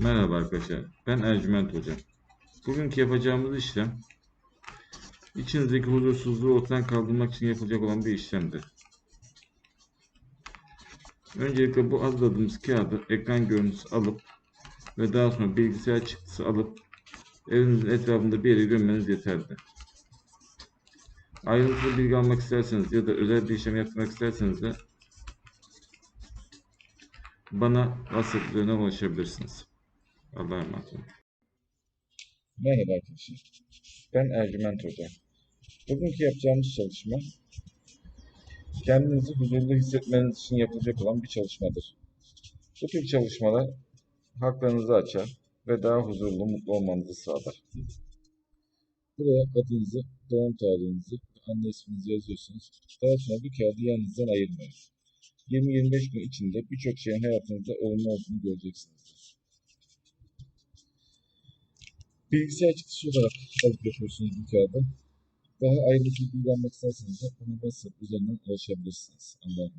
Merhaba arkadaşlar, ben Ercüment Hoca. Bugünkü yapacağımız işlem, içinizdeki huzursuzluğu ortadan kaldırmak için yapılacak olan bir işlemdir. Öncelikle bu hazırladığımız kağıdı ekran görüntüsü alıp ve daha sonra bilgisayar çıktısı alıp evinizin etrafında bir yere gömmeniz yeterli. Ayrıntılı bilgi almak isterseniz ya da özel bir işlem yapmak isterseniz de bana WhatsApp üzerinden ulaşabilirsiniz. Allah'a emanet olun. Merhaba arkadaşlar. Ben Ercüment Hoca. Bugünkü yapacağımız çalışma kendinizi huzurlu hissetmeniz için yapılacak olan bir çalışmadır. Bu tür çalışmalar haklarınızı açar ve daha huzurlu, mutlu olmanızı sağlar. Buraya adınızı, doğum tarihinizi, anne isminizi yazıyorsunuz. Daha sonra bu kağıdı yanınızdan ayırmayın. 20-25 gün içinde birçok şeyin hayatınızda olumlu olduğunu göreceksinizdir. Bilgisayar çıktısı olarak alıp yapıyorsunuz bu kağıdı. Daha ayrıntılı bilgi almak isterseniz de bana WhatsApp üzerinden ulaşabilirsiniz. Allah'a.